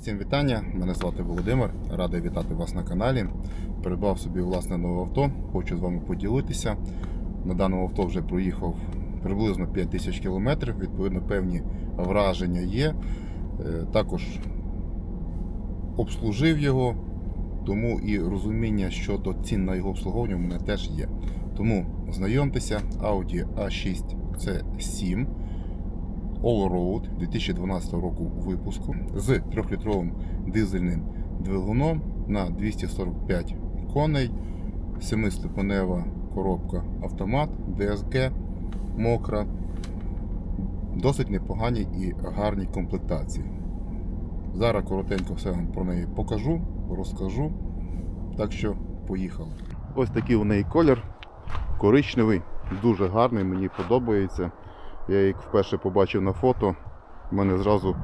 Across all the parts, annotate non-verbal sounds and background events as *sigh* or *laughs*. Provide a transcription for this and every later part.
Усім вітання, мене звати Володимир, радий вітати вас на каналі. Придбав собі власне нове авто, хочу з вами поділитися. На даному авто вже проїхав приблизно 5 тисяч кілометрів, відповідно, певні враження є. Е, Також обслужив його, тому і розуміння щодо цін на його обслуговування у мене теж є. Тому знайомтеся, Audi A6 це 7 Allroad 2012 року випуску з 3-літровим дизельним двигуном на 245 коней, 7-ступенева коробка автомат, DSG, мокра, досить непогані і гарні комплектації. Зараз коротенько все вам про неї покажу, розкажу. Так що поїхали. Ось такий у неї колір, коричневий, дуже гарний, мені подобається. Я їх вперше побачив на фото. У мене зразу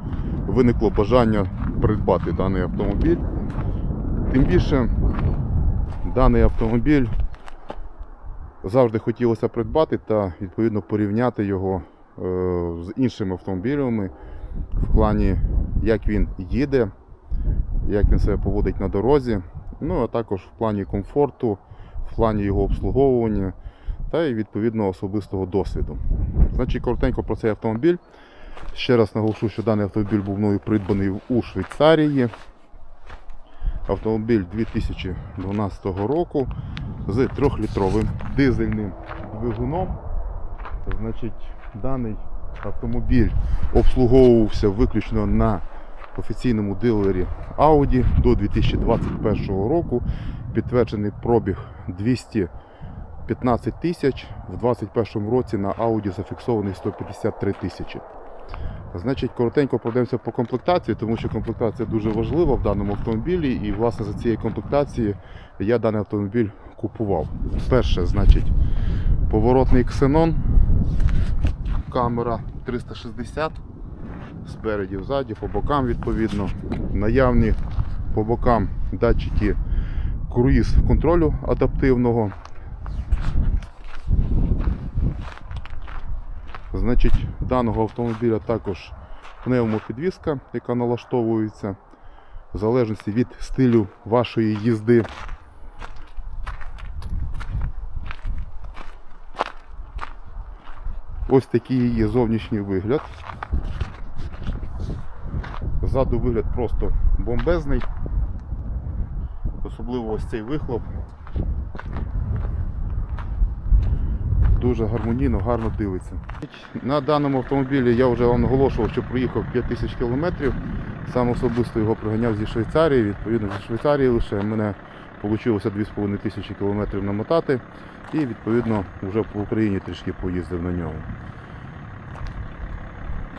виникло бажання придбати даний автомобіль. Тим більше даний автомобіль завжди хотілося придбати та відповідно порівняти його е, з іншими автомобілями в плані, як він їде, як він себе поводить на дорозі, ну а також в плані комфорту, в плані його обслуговування та й відповідно особистого досвіду. Значить, коротенько про цей автомобіль. Ще раз наголошу, що даний автомобіль був мною придбаний у Швейцарії. Автомобіль 2012 року з 3-літровим дизельним двигуном. Значить, даний автомобіль обслуговувався виключно на офіційному дилері Audi до 2021 року. Підтверджений пробіг 200 15 тисяч, в 2021 році на Audi зафіксований 153 тисячі. Значить, коротенько пройдемося по комплектації, тому що комплектація дуже важлива в даному автомобілі, і власне за цією комплектацією я даний автомобіль купував. Перше, значить, поворотний ксенон, камера 360, спереді, ззаді, по бокам відповідно. Наявні по бокам датчики круїз контролю адаптивного. Значить, даного автомобіля також пневмопідвізка, яка налаштовується в залежності від стилю вашої їзди. Ось такий її зовнішній вигляд. Ззаду вигляд просто бомбезний. Особливо ось цей вихлоп. Дуже гармонійно, гарно дивиться. На даному автомобілі я вже вам наголошував, що проїхав 5000 км. Сам особисто його приганяв зі Швейцарії. Відповідно, зі Швейцарії лише мене вийшло 2,5 тисячі кілометрів намотати. І відповідно вже по Україні трішки поїздив на ньому.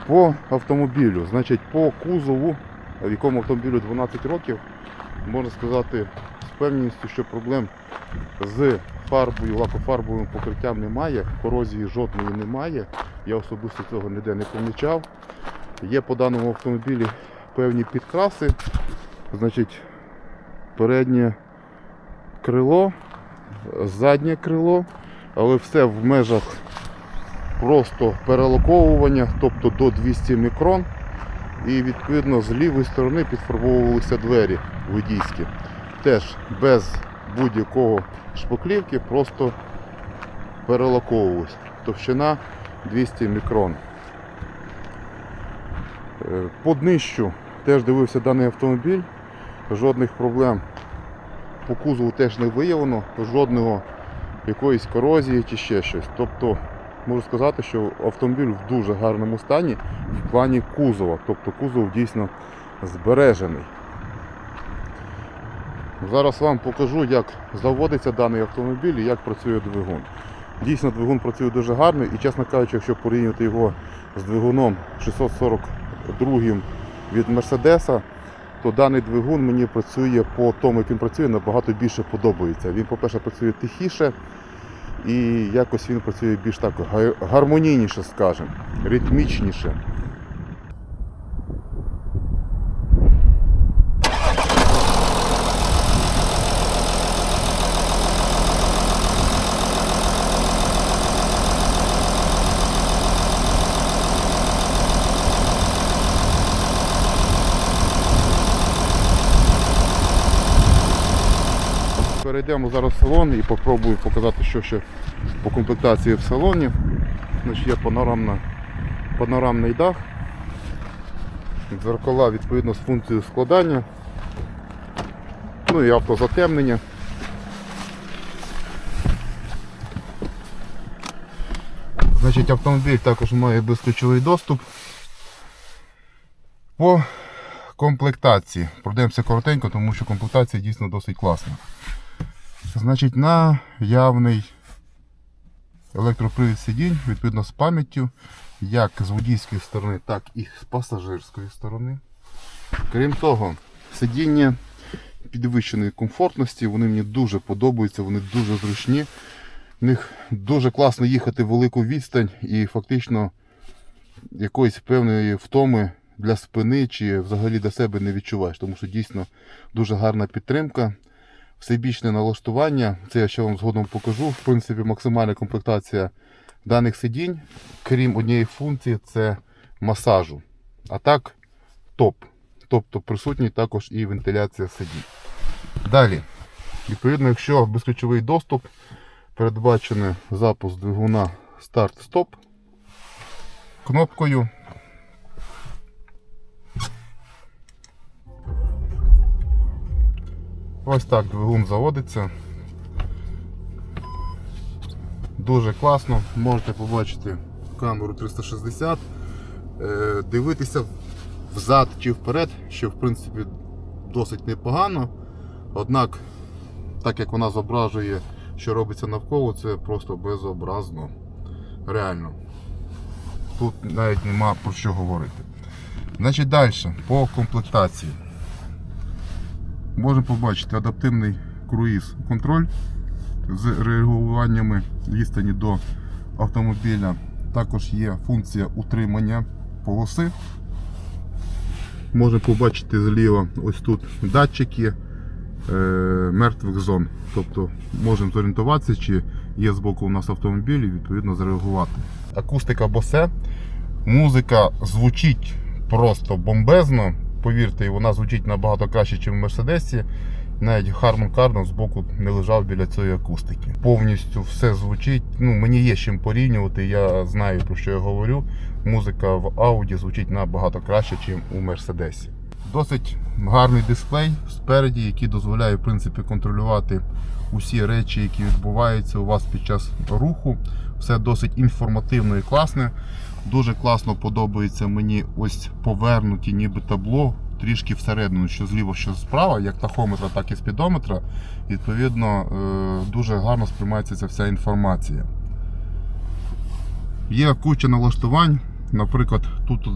По автомобілю, значить, по кузову, в якому автомобілю 12 років, можна сказати з певністю, що проблем з фарбою, лакофарбовим покриттям немає, корозії жодної немає. Я особисто цього ніде не помічав. Є по даному автомобілі певні підкраси. Значить, переднє крило, заднє крило, але все в межах просто перелаковування, тобто до 200 мікрон. І відповідно з лівої сторони підфарбовувалися двері водійські. Теж без будь-якого шпаклівки, просто перелаковувалась. Товщина 200 мікрон. Е, По днищу теж дивився даний автомобіль, жодних проблем по кузову теж не виявлено, жодного якоїсь корозії чи ще щось. Тобто можу сказати, що автомобіль в дуже гарному стані в плані кузова. Тобто кузов дійсно збережений. Зараз вам покажу, як заводиться даний автомобіль і як працює двигун. Дійсно, двигун працює дуже гарно і, чесно кажучи, якщо порівняти його з двигуном 642 від Мерседеса, то даний двигун мені працює по тому, як він працює, набагато більше подобається. Він, по-перше, працює тихіше і якось він працює більш так гармонійніше, скажімо, ритмічніше. Перейдемо зараз в салон і попробую показати, що ще по комплектації в салоні. Значить, є панорамна, панорамний дах. Дзеркала відповідно з функцією складання. Ну і автозатемнення. Значить, автомобіль також має безключовий доступ. По комплектації. Пройдемося коротенько, тому що комплектація дійсно досить класна. Значить, на явний електропривід сидінь, відповідно з пам'яттю, як з водійської сторони, так і з пасажирської сторони. Крім того, сидіння підвищеної комфортності, вони мені дуже подобаються, вони дуже зручні. В них дуже класно їхати велику відстань і фактично якоїсь певної втоми для спини чи взагалі для себе не відчуваєш, тому що дійсно дуже гарна підтримка. Всебічне налаштування, це я ще вам згодом покажу. В принципі, максимальна комплектація даних сидінь, крім однієї функції, це масажу. А так, топ. Тобто присутній також і вентиляція сидінь. Далі, відповідно, якщо безключовий доступ, передбачений запуск двигуна старт-стоп кнопкою. Ось так двигун заводиться. Дуже класно, можете побачити камеру 360, е, дивитися взад чи вперед, що в принципі досить непогано. Однак, так як вона зображує, що робиться навколо, це просто безобразно. Реально. Тут навіть нема про що говорити. Значить, далі, по комплектації. Можемо побачити адаптивний круїз контроль з реагуваннями відстані до автомобіля. Також є функція утримання полоси. Можемо побачити зліва ось тут датчики е, мертвих зон. Тобто можемо зорієнтуватися, чи є збоку у нас автомобіль і відповідно зреагувати. Акустика Bose. Музика звучить просто бомбезно. Повірте, вона звучить набагато краще, ніж в Мерседесі. Навіть Harman Kardon з боку не лежав біля цієї акустики. Повністю все звучить. Ну, мені є з чим порівнювати, я знаю про що я говорю. Музика в Audi звучить набагато краще, ніж у Мерседесі. Досить гарний дисплей спереді, який дозволяє в принципі, контролювати усі речі, які відбуваються у вас під час руху. Все досить інформативно і класне. Дуже класно подобається мені ось повернуті ніби табло трішки всередину, що зліва, що справа, як тахометра, так і спідометра. Відповідно, е, дуже гарно сприймається ця вся інформація. Є куча налаштувань. Наприклад, тут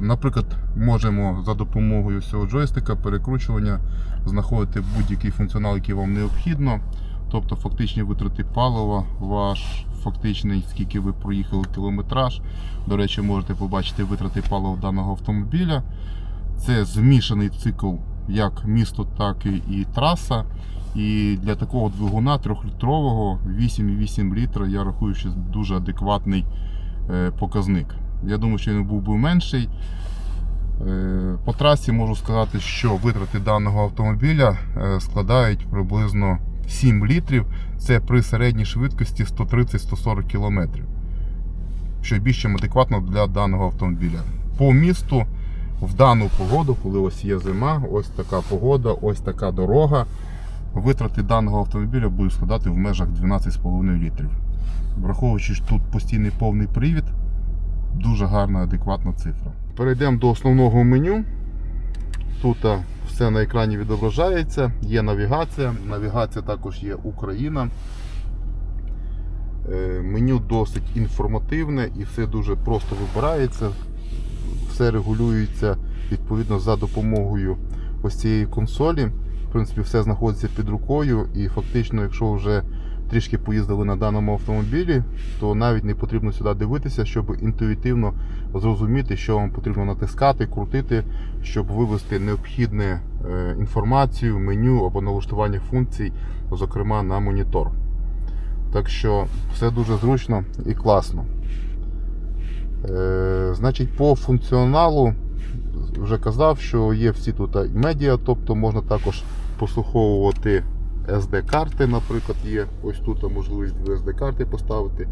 наприклад, можемо за допомогою цього джойстика перекручування знаходити будь-який функціонал, який вам необхідно. Тобто фактичні витрати палива, ваш фактичний, скільки ви проїхали кілометраж. До речі, можете побачити витрати палива даного автомобіля. Це змішаний цикл як місто, так і, траса. І для такого двигуна 3-літрового 8,8 літра я рахую, що дуже адекватний е, показник. Я думаю, що він був би менший. Е, По трасі можу сказати, що витрати даного автомобіля е, складають приблизно 7 літрів. Це при середній швидкості 130-140 км. Що більш чим адекватно для даного автомобіля. По місту в дану погоду, коли ось є зима, ось така погода, ось така дорога. Витрати даного автомобіля будуть складати в межах 12,5 літрів. Враховуючи, що тут постійний повний привід, дуже гарна, адекватна цифра. Перейдемо до основного меню. Тут все на екрані відображається, є навігація. Навігація також є Україна. Е, Меню досить інформативне і все дуже просто вибирається. Все регулюється відповідно за допомогою ось цієї консолі. В принципі, все знаходиться під рукою, і фактично, якщо вже трішки поїздили на даному автомобілі, то навіть не потрібно сюди дивитися, щоб інтуїтивно зрозуміти, що вам потрібно натискати, крутити, щоб вивести необхідну е, інформацію, меню або налаштування функцій, зокрема на монітор. Так що все дуже зручно і класно. Е, Значить, по функціоналу вже казав, що є всі тут медіа, тобто можна також послуховувати SD-карти, наприклад, є. Ось тут можливість дві SD-карти поставити.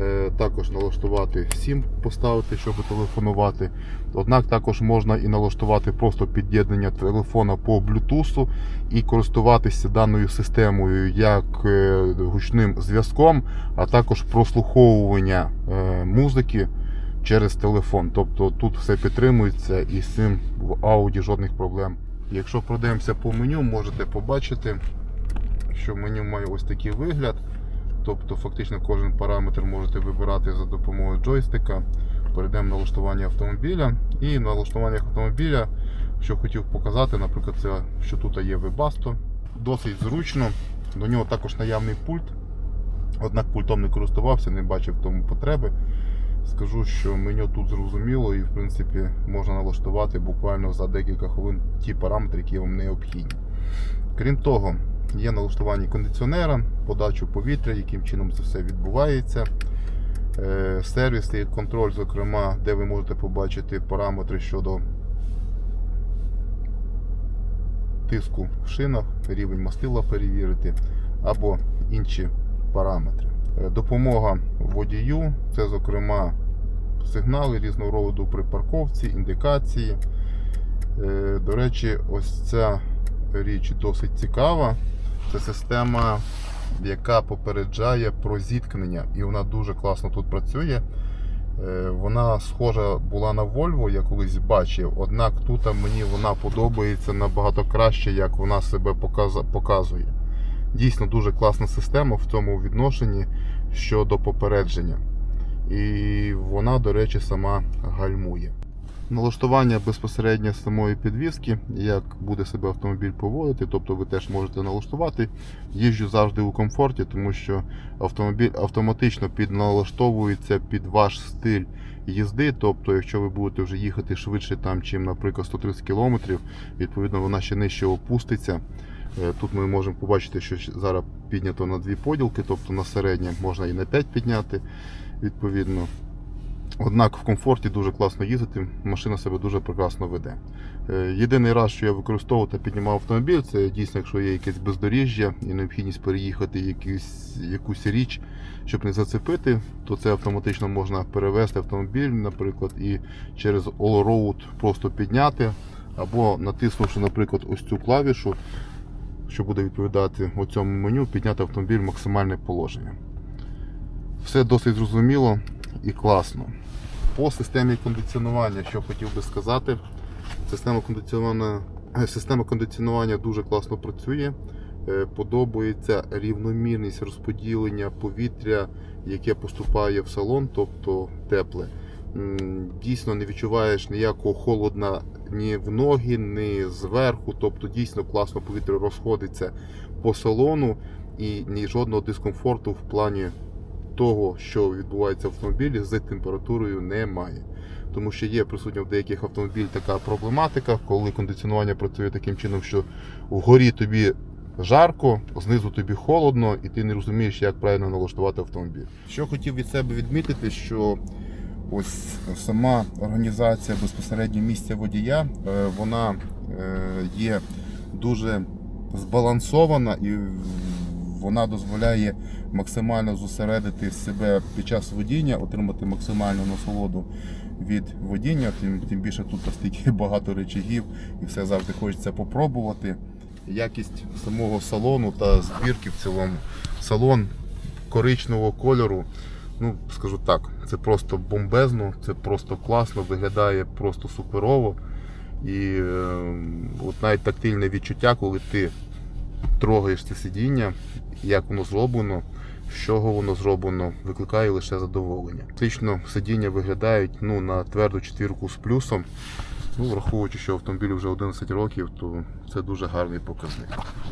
Е, Також налаштувати SIM поставити, щоб телефонувати. Однак також можна і налаштувати просто під'єднання телефона по Bluetooth і користуватися даною системою як е, гучним зв'язком, а також прослуховування е, музики через телефон. Тобто тут все підтримується і з цим в ауді жодних проблем. Якщо пройдемося по меню, можете побачити, що меню має ось такий вигляд. Тобто фактично кожен параметр можете вибирати за допомогою джойстика. Перейдемо на налаштування автомобіля. І на налаштуваннях автомобіля, що хотів показати, наприклад, це що тут є Webasto. Досить зручно. До нього також наявний пульт. Однак пультом не користувався, не бачив тому потреби. Скажу, що меню тут зрозуміло і в принципі можна налаштувати буквально за декілька хвилин ті параметри, які вам необхідні. Крім того, є налаштування кондиціонера, подачу повітря, яким чином це все відбувається. Е, Сервіс і контроль, зокрема, де ви можете побачити параметри щодо тиску в шинах, рівень мастила перевірити або інші параметри. Е, Допомога водію, це, зокрема, сигнали різного роду при парковці, індикації. Е, До речі, ось ця річ досить цікава. Це система, яка попереджає про зіткнення, і вона дуже класно тут працює. Е, Вона схожа була на Volvo, я колись бачив, однак тут мені вона подобається набагато краще, як вона себе показує. Дійсно дуже класна система в цьому відношенні щодо попередження. І вона, до речі, сама гальмує. Налаштування безпосередньо самої підвіски, як буде себе автомобіль поводити, тобто ви теж можете налаштувати. Їжджу завжди у комфорті, тому що автомобіль автоматично підналаштовується під ваш стиль їзди. Тобто, якщо ви будете вже їхати швидше, там, чим, наприклад, 130 км, відповідно вона ще нижче опуститься. Е, Тут ми можемо побачити, що зараз піднято на дві поділки, тобто на середнє можна і на 5 підняти, відповідно. Однак в комфорті дуже класно їздити, машина себе дуже прекрасно веде. Е, Єдиний раз, що я використовував та піднімав автомобіль, це дійсно, якщо є якесь бездоріжжя і необхідність переїхати якусь, якусь річ, щоб не зацепити, то це автоматично можна перевести автомобіль, наприклад, і через All Road просто підняти, або натиснувши, наприклад, ось цю клавішу, що буде відповідати цьому меню, підняти автомобіль в максимальне положення. Все досить зрозуміло і класно. По системі кондиціонування, що хотів би сказати, система кондиціонування, е, система кондиціонування дуже класно працює. Е, Подобається рівномірність розподілення повітря, яке поступає в салон, тобто тепле. Дійсно не відчуваєш ніякого холодна ні в ноги, ні зверху. Тобто дійсно класно повітря розходиться по салону і ні жодного дискомфорту в плані того, що відбувається в автомобілі, з температурою немає. Тому що є присутня в деяких автомобілях така проблематика, коли кондиціонування працює таким чином, що вгорі тобі жарко, знизу тобі холодно, і ти не розумієш, як правильно налаштувати автомобіль. Що хотів від себе відмітити, що ось сама організація безпосередньо місця водія, е, вона е, є дуже збалансована і вона дозволяє максимально зосередити себе під час водіння, отримати максимальну насолоду від водіння. Тим, тим більше тут стільки *laughs* багато речагів і все завжди хочеться попробувати. Якість самого салону та збірки в цілому. Салон коричневого кольору. Ну, скажу так, це просто бомбезно, це просто класно, виглядає просто суперово. І е, от навіть тактильне відчуття, коли ти трогаєш це сидіння, як воно зроблено, з чого воно зроблено, викликає лише задоволення. Фактично сидіння виглядають ну, на тверду четвірку з плюсом. Ну, враховуючи, що автомобілю вже 11 років, то це дуже гарний показник.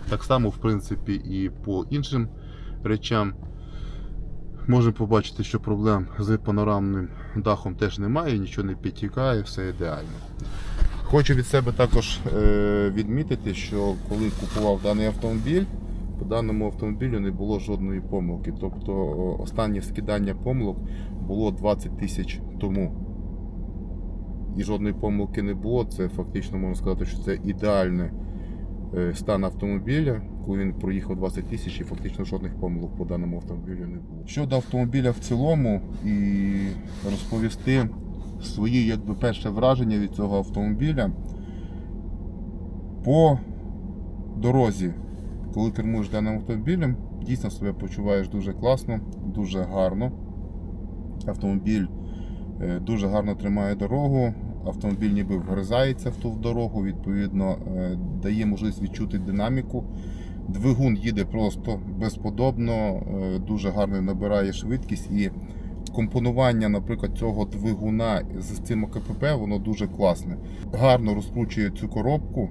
Так само, в принципі, і по іншим речам. Можемо побачити, що проблем з панорамним дахом теж немає, нічого не підтікає, все ідеально. Хочу від себе також е, відмітити, що коли купував даний автомобіль, по даному автомобілю не було жодної помилки. Тобто останнє скидання помилок було 20 тисяч тому. І жодної помилки не було. Це фактично можна сказати, що це ідеальний е, стан автомобіля. коли він проїхав 20 тисяч і фактично жодних помилок по даному автомобілю не було. Щодо автомобіля в цілому і розповісти свої якби перше враження від цього автомобіля по дорозі, коли кермуєш даним автомобілем, дійсно себе почуваєш дуже класно, дуже гарно. Автомобіль е, дуже гарно тримає дорогу. Автомобіль ніби вгризається в ту дорогу, відповідно, е, дає можливість відчути динаміку. Двигун їде просто безподобно, е, дуже гарно набирає швидкість і компонування, наприклад, цього двигуна з цим КПП, воно дуже класне. Гарно розкручує цю коробку.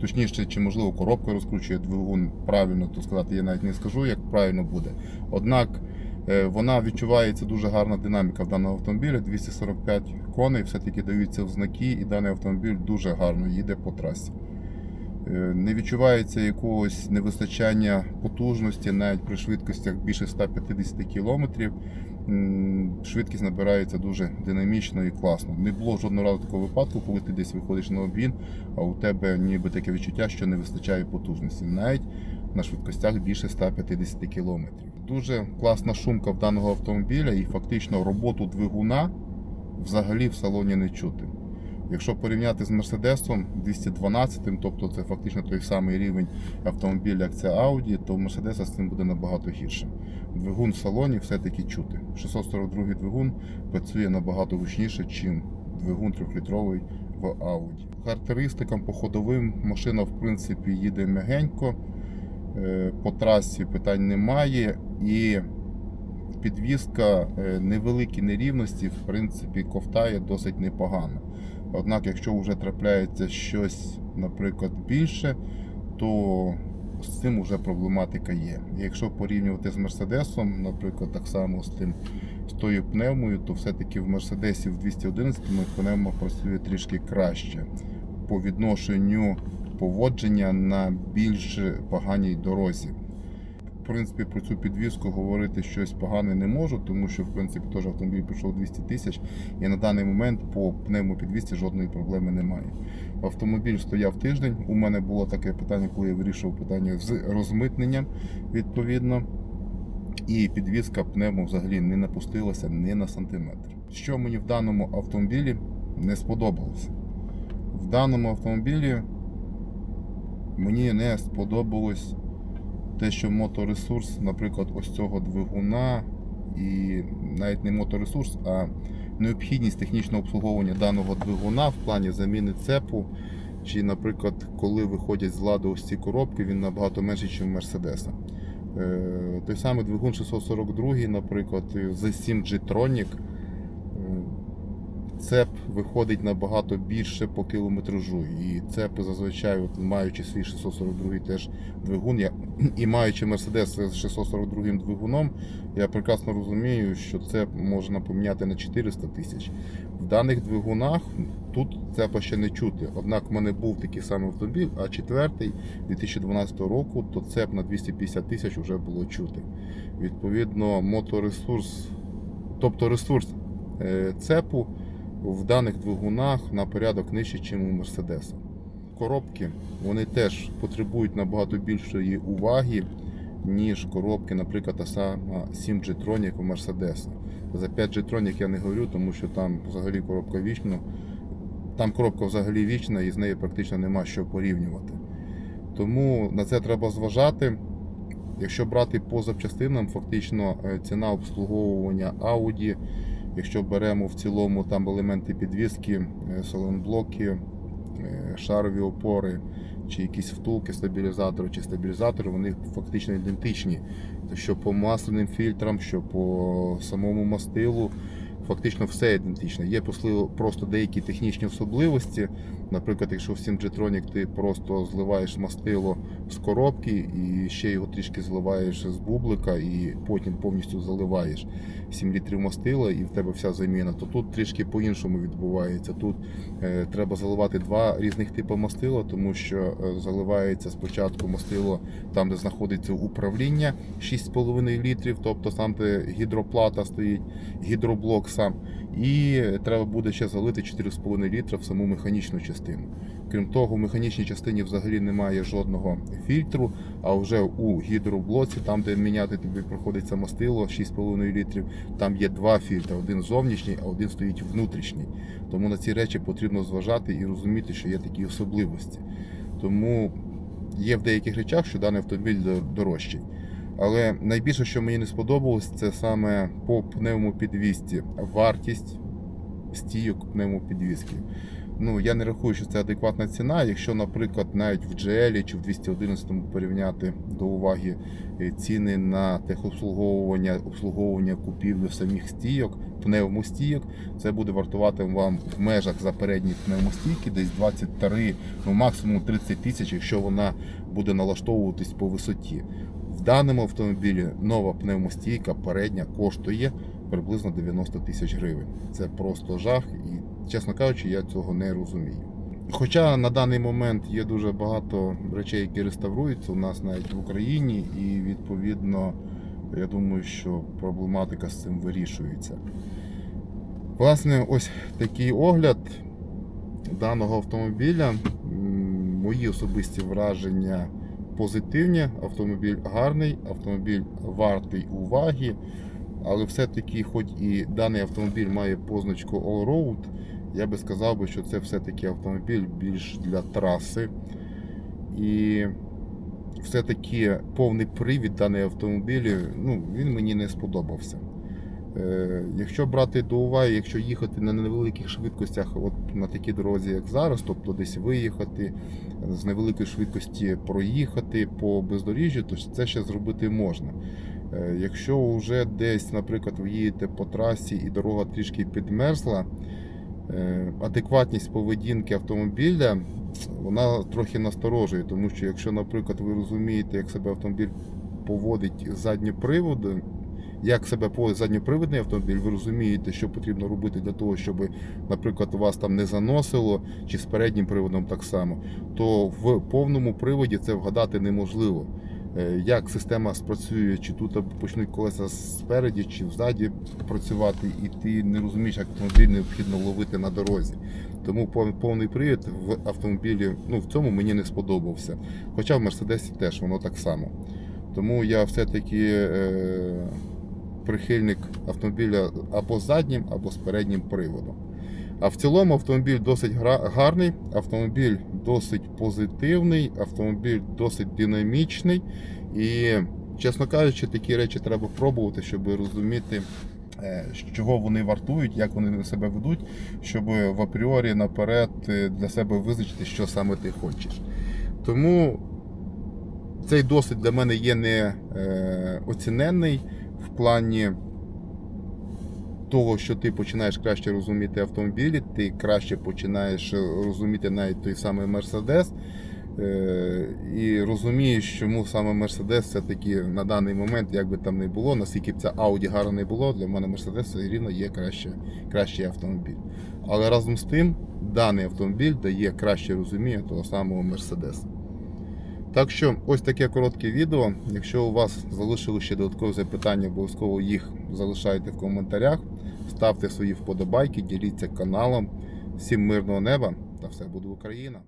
Точніше, чи можливо коробка розкручує двигун правильно, то сказати, я навіть не скажу, як правильно буде. Однак е, вона відчувається дуже гарна динаміка в даного автомобіля. 245 коней все-таки даються в знаки, і даний автомобіль дуже гарно їде по трасі. Е, Не відчувається якогось невистачання потужності навіть при швидкостях більше 150 км. Швидкість набирається дуже динамічно і класно. Не було жодного разу такого випадку, коли ти десь виходиш на обгін, а у тебе ніби таке відчуття, що не вистачає потужності. Навіть на швидкостях більше 150 км. Дуже класна шумка в даного автомобіля і фактично роботу двигуна взагалі в салоні не чути. Якщо порівняти з Мерседесом 212, тобто це фактично той самий рівень автомобіля, як це Audi, то в Мерседеса з цим буде набагато гірше. Двигун в салоні все-таки чути. 642 двигун працює набагато гучніше, ніж двигун 3-літровий в Audi. Характеристикам по ходовим машина в принципі їде м'ягенько, е, по трасі питань немає і підвізка е, невеликі нерівності, в принципі, ковтає досить непогано. Однак, якщо вже трапляється щось, наприклад, більше, то з цим вже проблематика є. Якщо порівнювати з Мерседесом, наприклад, так само з тим з тою пневмою, то все-таки в Мерседесі в 211 пневма працює трішки краще по відношенню поводження на більш поганій дорозі. Принципі, про цю підвізку говорити щось погане не можу, тому що в принципі теж автомобіль пройшов 200 тисяч, і на даний момент по пневмопідвізці жодної проблеми немає. Автомобіль стояв тиждень. У мене було таке питання, коли я вирішував питання з розмитненням відповідно. І підвізка пневмо взагалі не напустилася ні на сантиметр. Що мені в даному автомобілі не сподобалося? В даному автомобілі мені не сподобалось те, що моторесурс, наприклад, ось цього двигуна, і навіть не моторесурс, а необхідність технічного обслуговування даного двигуна в плані заміни цепу. Чи, наприклад, коли виходять з ладу ось ці коробки, він набагато менший, ніж у Мерседеса. Е, Той самий двигун 642, наприклад, з 7 G-Tronic, цеп виходить набагато більше по кілометражу. І цепи зазвичай, от, маючи свій 642 теж двигун, я, і маючи Мерседес з 642 двигуном, я прекрасно розумію, що цеп можна поміняти на 400 тисяч. В даних двигунах тут цепа ще не чути. Однак в мене був такий самий автомобіль, а четвертий 2012 року, то цеп на 250 тисяч вже було чути. Відповідно, моторесурс, тобто ресурс е, цепу в даних двигунах на порядок нижче, ніж у Мерседеса. Коробки вони теж потребують набагато більшої уваги, ніж коробки, наприклад, та сама 7 G-Tronic у Мерседеса. За 5 G-Tronic я не говорю, тому що там взагалі коробка вічна. Там коробка взагалі вічна і з нею практично нема що порівнювати. Тому на це треба зважати. Якщо брати по запчастинам, фактично е, ціна обслуговування Audi, якщо беремо в цілому там елементи підвіски, солонблоки, салонблоки, е, шарові опори, чи якісь втулки, стабілізатори чи стабілізатори, вони фактично ідентичні. Що по масляним фільтрам, що по самому мастилу, фактично все ідентичне. Є просто деякі технічні особливості. Наприклад, якщо в 7 ти просто зливаєш мастило з коробки і ще його трішки зливаєш з бублика, і потім повністю заливаєш 7 літрів мастила, і в тебе вся заміна, то тут трішки по-іншому відбувається. Тут е, треба заливати два різних типи мастила, тому що е, заливається спочатку мастило там, де знаходиться управління 6,5 літрів, тобто там, де гідроплата стоїть, гідроблок сам. І треба буде ще залити 4,5 літра в саму механічну частину. Крім того, в механічній частині взагалі немає жодного фільтру, а вже у гідроблоці, там, де міняти тобі проходиться мастило 6,5 літрів, там є два фільтри: один зовнішній, а один стоїть внутрішній. Тому на ці речі потрібно зважати і розуміти, що є такі особливості. Тому є в деяких речах, що даний автомобіль дорожчий. Але найбільше, що мені не сподобалось, це саме по пневмопідвісці вартість стійок пневмопідвіски. Ну, я не рахую, що це адекватна ціна. Якщо, наприклад, навіть в GL чи в 211 порівняти до уваги е, ціни на техобслуговування, обслуговування купівлю самих стійок, пневмостійок, це буде вартувати вам в межах за передні пневмостійки десь 23, ну максимум 30 тисяч, якщо вона буде налаштовуватись по висоті. Даному автомобілі нова пневмостійка передня коштує приблизно 90 тисяч гривень. Це просто жах, і чесно кажучи, я цього не розумію. Хоча на даний момент є дуже багато речей, які реставруються у нас навіть в Україні, і відповідно я думаю, що проблематика з цим вирішується. Власне, ось такий огляд даного автомобіля. Мої особисті враження позитивні. Автомобіль гарний, автомобіль вартий уваги. Але все-таки, хоч і даний автомобіль має позначку All Road, я би сказав що це все-таки автомобіль більш для траси. І все-таки повний привід даний автомобіль, ну, він мені не сподобався. Е, Якщо брати до уваги, якщо їхати на невеликих швидкостях, от на такій дорозі, як зараз, тобто десь виїхати, з невеликої швидкості проїхати по бездоріжжю, то це ще зробити можна. Е, Якщо вже десь, наприклад, ви їдете по трасі і дорога трішки підмерзла, е, адекватність поведінки автомобіля вона трохи насторожує, тому що якщо, наприклад, ви розумієте, як себе автомобіль поводить з задньоприводу, як себе поводить задньопривідний автомобіль, ви розумієте, що потрібно робити для того, щоб, наприклад, вас там не заносило, чи з переднім приводом так само, то в повному приводі це вгадати неможливо. Е, Як система спрацює, чи тут почнуть колеса спереді, чи ззаді працювати, і ти не розумієш, як автомобіль необхідно ловити на дорозі. Тому пов- повний привід в автомобілі ну, в цьому мені не сподобався. Хоча в Мерседесі теж воно так само. Тому я все-таки е, прихильник автомобіля або заднім, або з переднім приводом. А в цілому автомобіль досить гарний, автомобіль досить позитивний, автомобіль досить динамічний. І, чесно кажучи, такі речі треба пробувати, щоб розуміти, е, чого вони вартують, як вони себе ведуть, щоб в апріорі наперед е, для себе визначити, що саме ти хочеш. Тому цей досвід для мене є не е, в плані того, що ти починаєш краще розуміти автомобілі, ти краще починаєш розуміти навіть той самий Мерседес. Е, І розумієш, чому саме Мерседес все-таки на даний момент, як би там не було, наскільки б ця Audi гарна не було, для мене Мерседес все рівно є краще, кращий автомобіль. Але разом з тим, даний автомобіль дає краще розуміння того самого Мерседеса. Так що ось таке коротке відео. Якщо у вас залишили ще додаткові запитання, обов'язково їх залишайте в коментарях. Ставте свої вподобайки, діліться каналом. Всім мирного неба та все буде Україна!